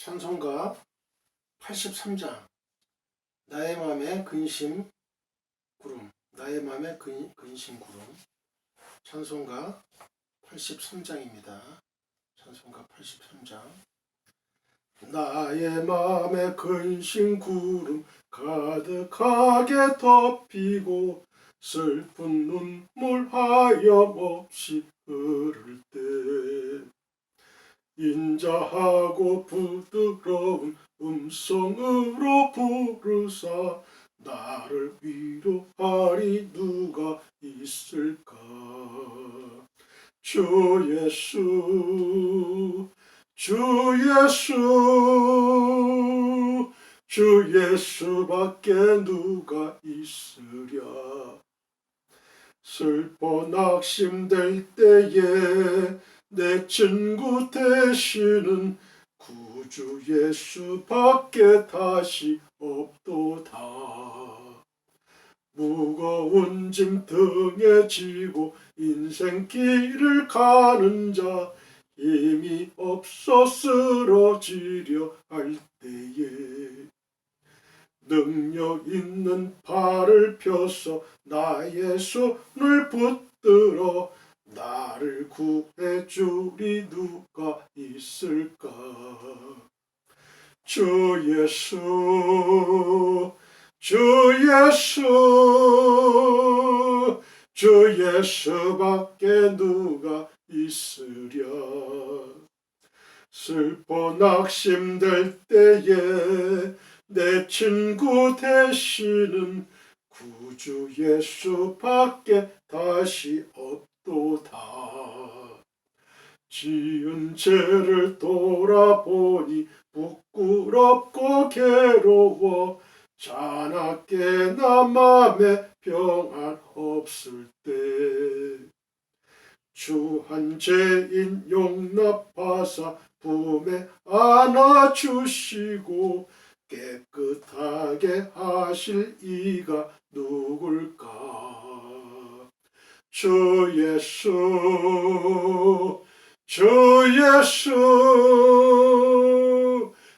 찬송가 83장. 나의 맘의 근심 구름. 나의 맘의 근, 근심 구름. 찬송가 83장입니다. 찬송가 83장. 나의 맘의 근심 구름 가득하게 덮이고 슬픈 눈물 하염없이 흐를 때 인자하고 부드러운 음성으로 부르사 나를 위로하리 누가 있을까? 주 예수 주 예수 주 예수밖에 누가 있으랴? 슬퍼 낙심될 때에 내 친구 되시는 구주 예수밖에 다시 없도다. 무거운 짐 등에 지고 인생길을 가는 자 힘이 없어 쓰러지려 할 때에 능력 있는 발을 펴서 나의 손을 붙들어 나를 구해 주리 누가 있을까? 주 예수 주 예수 주 예수밖에 누가 있으랴? 슬퍼 낙심될 때에 내 친구 되시는 구주 예수밖에 다시 없 도다. 지은 죄를 돌아보니 부끄럽고 괴로워 자나깨 나 맘에 평안 없을 때 주한 죄인 용납하사 품에 안아주시고 깨끗하게 하실 이가 누굴까 주 예수 주 예수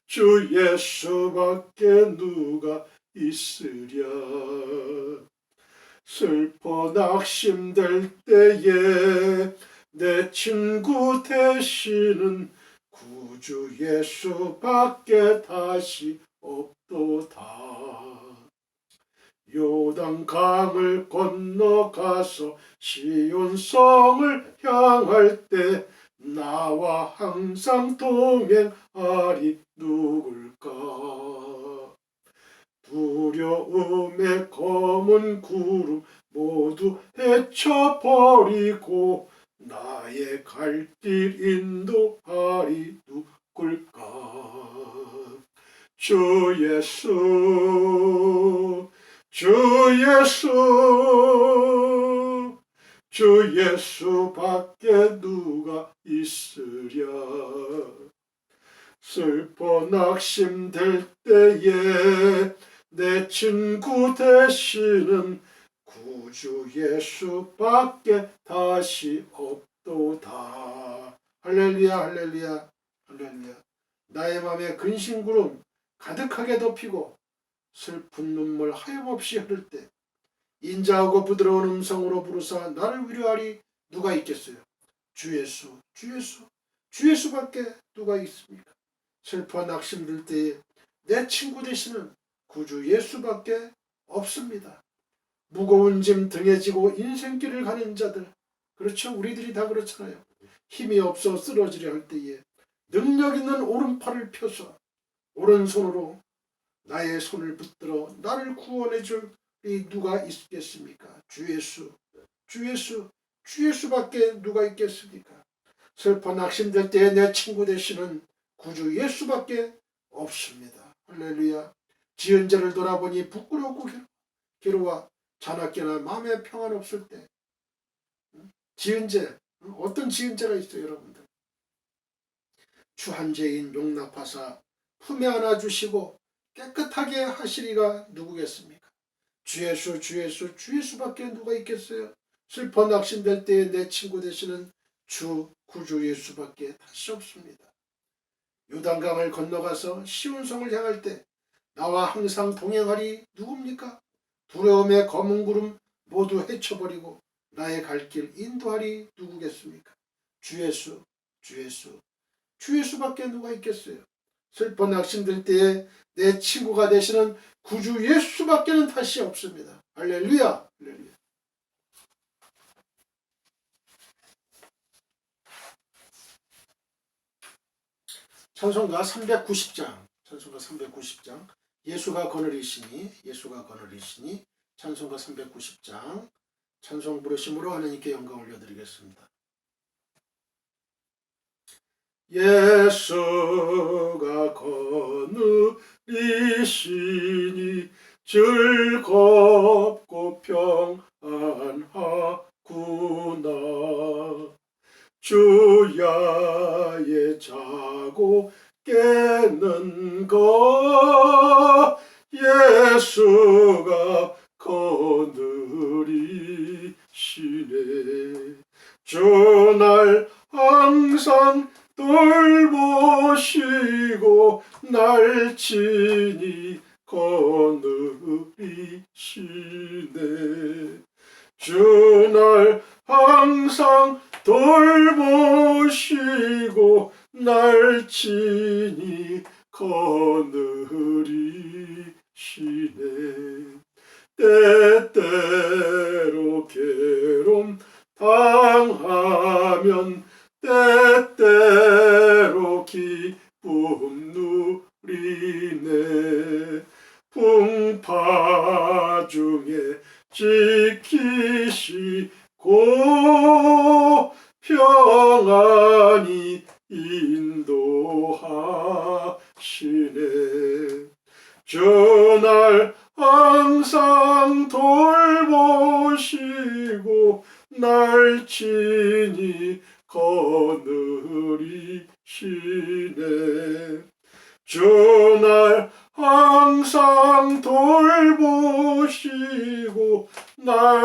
주 예수밖에 누가 있으랴 슬퍼 낙심될 때에 내 친구 되시는 구주 예수밖에 다시 없도다. 요단 강을 건너가서 시온성을 향할 때 나와 항상 동행하리 누굴까? 두려움의 검은 구름 모두 헤쳐버리고 나의 갈 길 인도하리 누굴까? 주 예수 주 예수 주 예수 밖에 누가 있으랴 슬퍼 낙심될 때에 내 친구 되시는 구주 예수밖에 다시 없도다. 할렐루야 할렐루야 할렐루야 나의 맘에 근심구름 가득하게 덮이고 슬픈 눈물 하염없이 흐를 때 인자하고 부드러운 음성으로 부르사 나를 위로하리 누가 있겠어요? 주 예수 주 예수 주 예수밖에 누가 있습니까? 슬퍼 낙심 들 때에 내 친구 되시는 구주 예수밖에 없습니다. 무거운 짐 등에 지고 인생길을 가는 자들 그렇죠 우리들이 다 그렇잖아요 힘이 없어 쓰러지려 할 때에 능력 있는 오른팔을 펴서 오른손으로 나의 손을 붙들어 나를 구원해 줄이 누가 있겠습니까? 주 예수. 주 예수 주 예수밖에 누가 있겠습니까? 슬퍼 낙심될 때에 내 친구 되시는 구주 예수밖에 없습니다. 할렐루야. 지은 죄를 돌아보니 부끄럽고 괴로워. 자나깨나 마음에 평안 없을 때. 지은 죄. 어떤 지은 죄가 있어요 여러분들? 주한 죄인 용납하사 품에 안아주시고 깨끗하게 하시리가 누구겠습니까 주 예수 주 예수 주 예수밖에 누가 있겠어요 슬퍼 낙심될 때에 내 친구 되시는 주 구주 예수밖에 다시 없습니다 요단강을 건너가서 시온성을 향할 때 나와 항상 동행하리 누굽니까? 두려움의 검은 구름 모두 헤쳐버리고 나의 갈 길 인도하리 누구겠습니까? 주 예수, 주 예수, 주 예수밖에 누가 있겠어요? 슬퍼 낙심될 때에 내 친구가 되시는 구주 예수밖에는 다시 없습니다. 할렐루야, 할렐루야. 찬송가 390장, 찬송가 390장, 예수가 거느리시니, 예수가 거느리시니, 찬송가 390장, 찬송 부르심으로 하나님께 영광 올려드리겠습니다. 예수가 거느리시니 즐겁고 평안하구나. 주야의 자고 깨는 것 예수가 거느리시네. 주날 항상 돌보시고 날 친히 거느리시네 주 날 항상 돌보시고 날 친히 거느리시네 때때로 괴로움 당하면 때때로 기쁨 누리네 풍파 중에 지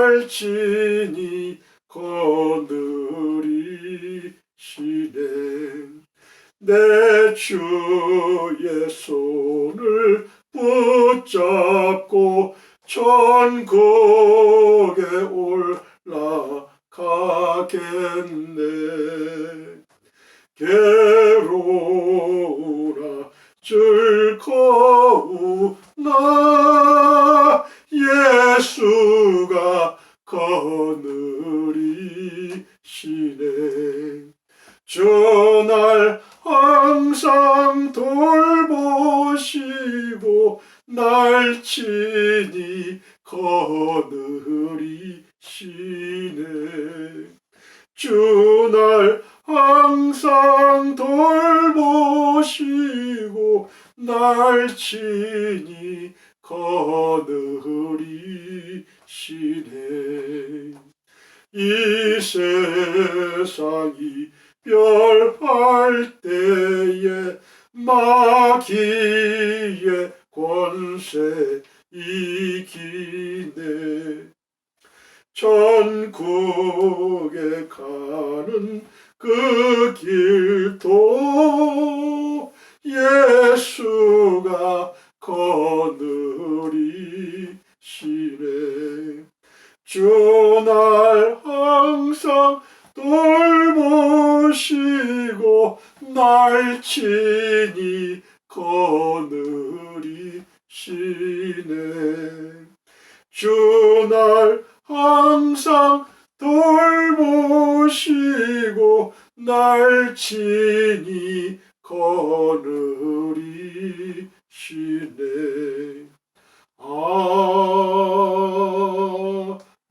날 친히 거느리시네. 내 주의 손을 붙잡고 천국에 올라가겠네. 괴로우나 즐거우나 예수가 거느리시네. 주날 마귀의 권세 이기네. 천국에 가는 그 길도 예수가 거느리시네. 주날 항상 돌보시고 날 친히 거느리시네. 주 날 항상 돌보시고 날 친히 거느리시네.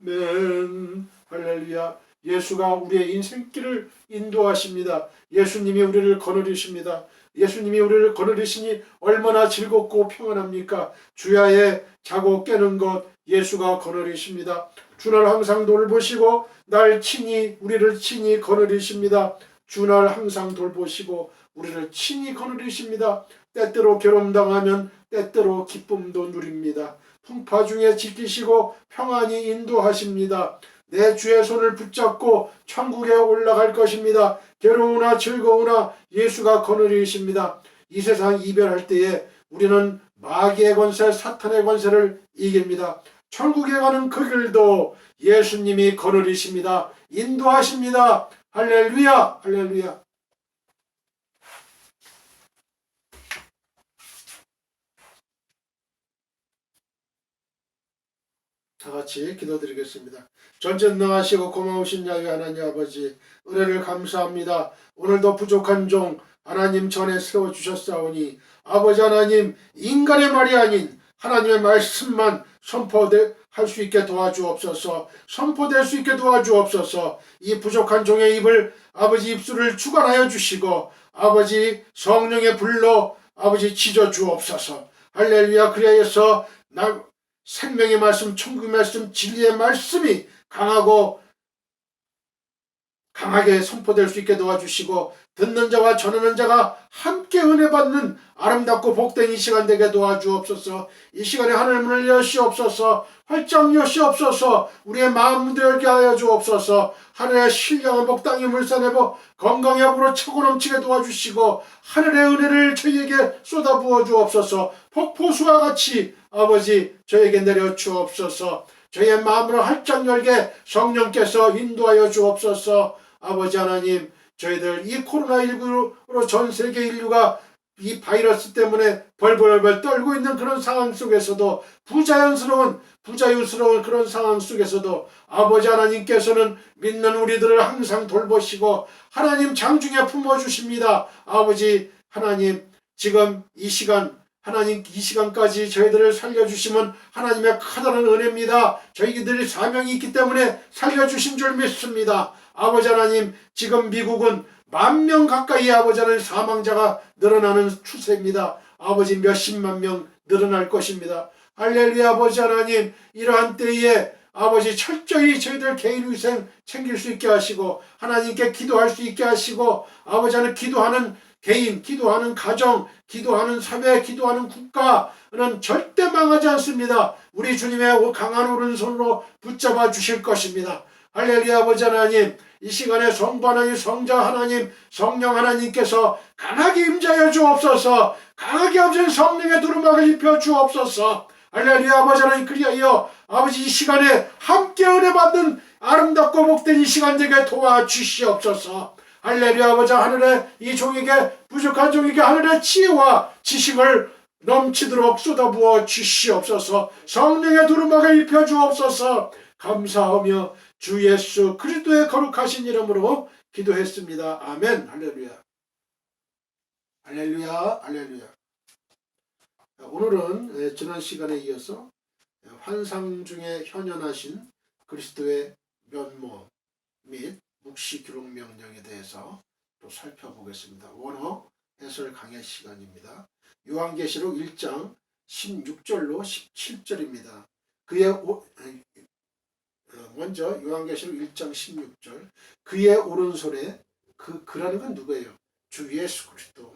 아멘. 할렐루야. 예수가 우리의 인생길을 인도하십니다. 예수님이 우리를 거느리십니다 예수님이 우리를 거느리시니 얼마나 즐겁고 평안합니까? 주야에 자고 깨는 것 예수가 거느리십니다. 주날 항상 돌보시고 날 친히 우리를 친히 거느리십니다. 주날 항상 돌보시고 우리를 친히 거느리십니다. 때때로 괴로움 당하면 때때로 기쁨도 누립니다. 풍파 중에 지키시고 평안히 인도하십니다 내 주의 손을 붙잡고 천국에 올라갈 것입니다. 괴로우나 즐거우나 예수가 거느리십니다. 이 세상 이별할 때에 우리는 마귀의 권세, 사탄의 권세를 이깁니다. 천국에 가는 그 길도 예수님이 거느리십니다. 인도하십니다. 할렐루야, 할렐루야. 다 같이 기도드리겠습니다. 전전능하시고 고마우신 야외 하나님 아버지 은혜를 감사합니다. 오늘도 부족한 종 하나님 전에 세워 주셨사오니 아버지 하나님 인간의 말이 아닌 하나님의 말씀만 선포할 수 있게 도와주옵소서 선포될 수 있게 도와주옵소서 이 부족한 종의 입을 아버지 입술을 주관하여 주시고 아버지 성령의 불로 아버지 지져 주옵소서 할렐루야 그리하여서 나 생명의 말씀, 천국의 말씀, 진리의 말씀이 강하고 강하게 선포될 수 있게 도와주시고 듣는 자와 전하는 자가 함께 은혜 받는 아름답고 복된 이 시간 되게 도와주옵소서. 이 시간에 하늘 문을 여시옵소서. 활짝 여시옵소서. 우리의 마음 문도 열게 하여 주옵소서. 하늘의 신령한 복당이 물산해보 건강의 업으로 차고 넘치게 도와주시고 하늘의 은혜를 저희에게 쏟아부어 주옵소서. 폭포수와 같이 아버지 저에게 내려 주옵소서. 저희의 마음으로 활짝 열게 성령께서 인도하여 주옵소서. 아버지 하나님 저희들 이 코로나19로 전 세계 인류가 이 바이러스 때문에 벌벌벌 떨고 있는 그런 상황 속에서도 부자연스러운 부자유스러운 그런 상황 속에서도 아버지 하나님께서는 믿는 우리들을 항상 돌보시고 하나님 장중에 품어 주십니다. 아버지 하나님 지금 이 시간 하나님 이 시간까지 저희들을 살려주시면 하나님의 커다란 은혜입니다. 저희들이 사명이 있기 때문에 살려주신 줄 믿습니다. 아버지 하나님 지금 미국은 만 명 가까이 아버지 하나님 사망자가 늘어나는 추세입니다. 아버지 몇십만 명 늘어날 것입니다. 할렐루야 아버지 하나님 이러한 때에 아버지 철저히 저희들 개인 위생 챙길 수 있게 하시고 하나님께 기도할 수 있게 하시고 아버지 하나님 기도하는 개인, 기도하는 가정, 기도하는 사회, 기도하는 국가는 절대 망하지 않습니다. 우리 주님의 강한 오른손으로 붙잡아 주실 것입니다. 할렐루야 아버지 하나님 이 시간에 성부 하나님, 성자 하나님, 성령 하나님께서 강하게 임자여 주옵소서. 강하게 아버지 성령의 두루마를 입혀 주옵소서. 할렐루야 아버지 하나님 그리하여 아버지 이 시간에 함께 은혜 받는 아름답고 복된 이 시간 되게 도와주시옵소서. 할렐루야 아버지 하늘에 이 종에게 부족한 종에게 하늘의 지혜와 지식을 넘치도록 쏟아부어 주시옵소서. 성령의 두루마를 입혀 주옵소서. 감사하며 주 예수 그리스도의 거룩하신 이름으로 기도했습니다. 아멘. 할렐루야. 할렐루야. 할렐루야. 오늘은 예, 지난 시간에 이어서 환상 중에 현현하신 그리스도의 면모 및 묵시 기록 명령에 대해서 또 살펴보겠습니다. 원어 해설 강의 시간입니다. 요한계시록 1장 16절로 17절입니다. 그의 먼저 요한계시록 1장 16절 그의 오른손에 그 그라는 건 누구예요? 주 예수 그리스도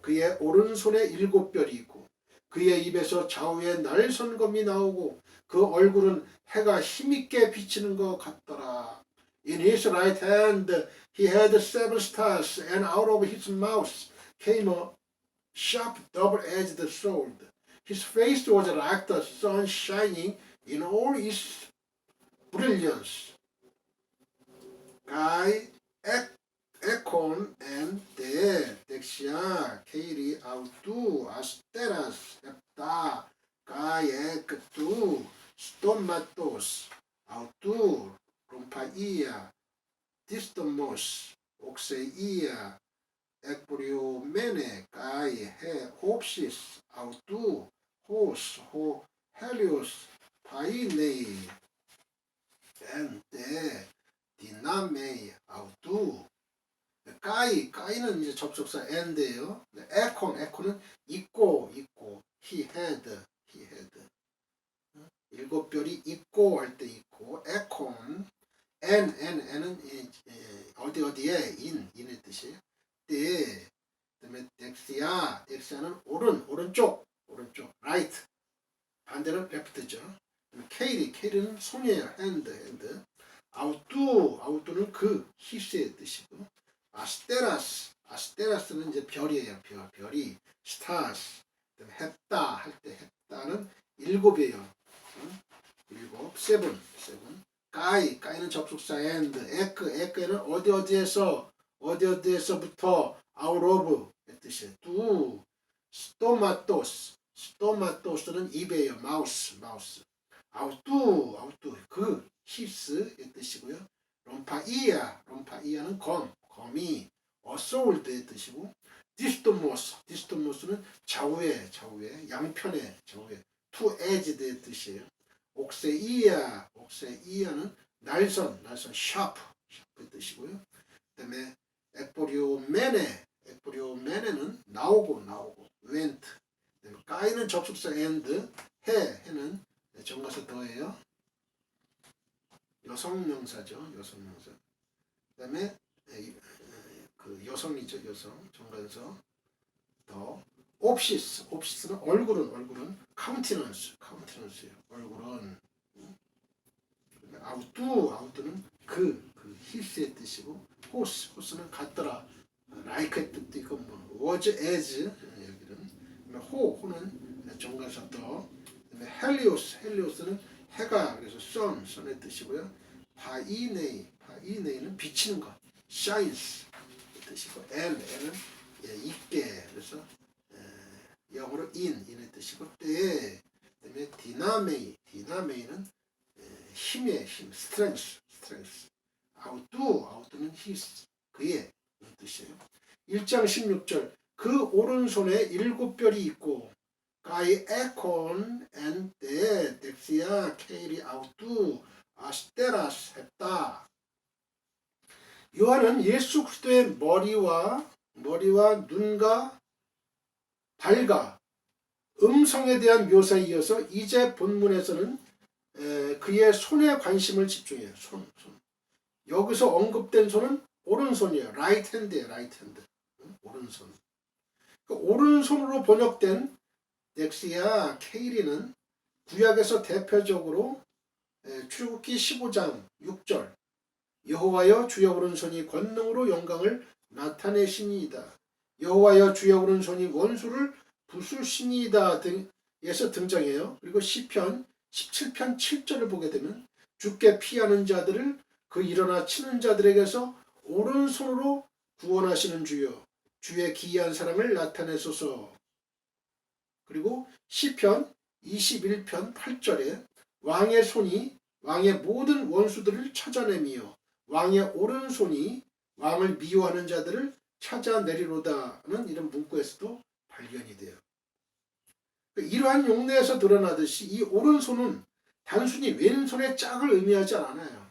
그의 오른손에 일곱 별이 있고 그의 입에서 좌우에 날선검이 나오고 그 얼굴은 해가 힘있게 비치는 것 같더라. In his right hand he had seven stars, and out of his mouth came a sharp double-edged sword. His face was like the sun shining in all its brilliance. Guy, Ek, Ekon, and De, Dexia, Kairi, Autu, Asteras, Hepta, Guy, Ektu, Stomatos, Autu, Rumpaia, Distomos, Oxeia, Ekbriomene, Guy, He, Hopsis, Autu, Hos, Ho, Helios, Painei, 때 디나메이 아우두 까이 까이는 이제 접속사 and예요. 에콘 에콘은 있고 있고 he had he had 일곱 별이 있고 할 때 있고 에콘 n n은 어디 어디에 in in의 뜻이에요. 때 그다음에 덱시아 덱시아는 오른 오른쪽 오른쪽 right 반대는 left죠. 케이리, 캐리는 손이에요. 핸드, 핸드. 아우뚜, 아우뚜는 그, 히스의 뜻이고. 아스테라스, 아스테라스는 이제 별이에요. 별, 별이. 스타스, 했다 할 때 했다는 일곱이에요. 응? 일곱, 세븐, 세븐. 까이, 까이는 접속사 핸드. 에크, 에크는 어디 어디에서, 어디 어디에서부터, 아우로브, 뜻이에요. 두, 스토마토스, 스토마토스는 입이에요. 마우스, 마우스. 아우뚜, 아우뚜, 그 힙스의 뜻이고요. 롬파이아, 롬파이아는 검, 검이 어소울드의 뜻이고 디스토모스, 디스토모스는 좌우에, 좌우에, 양편에, 좌우에 투 에지드의 뜻이에요. 옥세이아, 옥세이아는 날선, 날선, 샤프, 샤프의 뜻이고요. 그다음에 에포리오메네, 에포리오메네는 나오고, 나오고, 웬트. 까이는 접속사 and, 해, 해는 정가서 더해요. 여성 명사죠, 여성 명사. 그다음에 에, 그 여성이죠, 여성. 정관서 더. 옵시스, 옵시스는 얼굴은 얼굴은 카운티넌스, 카운티넌스예요. 얼굴은 음. 그다음에 아우뚜, 아우뚜는 그, 그 힐스의 뜻이고 호스, 호스는 같더라. 라이크의 뜻도 있고 뭐 was as 여기는 그다음에 호, 호는 정관서 더. 그다음에 헬리오스, 헬리오스는 해가 그래서 sun, sun의 뜻이고요. 바이네이, 바이네이는 비치는 것, 의 뜻이고, and, and은 예, 있게. 그래서 에, 영어로 in, in의 뜻이고, 때. 그다음에 디나메이, 디나메이는 에, 힘의 힘, strength, outdo, out도는 his, 그의 뜻이에요. 1장 16절. 그 오른손에 일곱 별이 있고 가이 에콘 엔 데 덱시아 케이리 아우투 아스테라스 했다. 요한은 예수 그리스도의 머리와 머리와 눈과 발과 음성에 대한 묘사에 이어서 이제 본문에서는 에, 그의 손에 관심을 집중해요. 손, 손. 여기서 언급된 손은 오른손이에요. 라이트 핸드예요. 라이트 핸드. 응? 오른손. 그 오른손으로 번역된 넥시아 케이리는 구약에서 대표적으로 에, 출국기 15장 6절 여호와여 주여 오른손이 권능으로 영광을 나타내시니이다. 여호와여 주여 오른손이 원수를 부수시니이다 등에서 등장해요. 그리고 시편 17편 7절을 보게 되면 죽게 피하는 자들을 그 일어나 치는 자들에게서 오른손으로 구원하시는 주여 주의 기이한 사랑을 나타내소서 그리고 시편 21편 8절에 왕의 손이 왕의 모든 원수들을 찾아내며 왕의 오른손이 왕을 미워하는 자들을 찾아내리로다는 이런 문구에서도 발견이 돼요. 이러한 용례에서 드러나듯이 이 오른손은 단순히 왼손의 짝을 의미하지 않아요.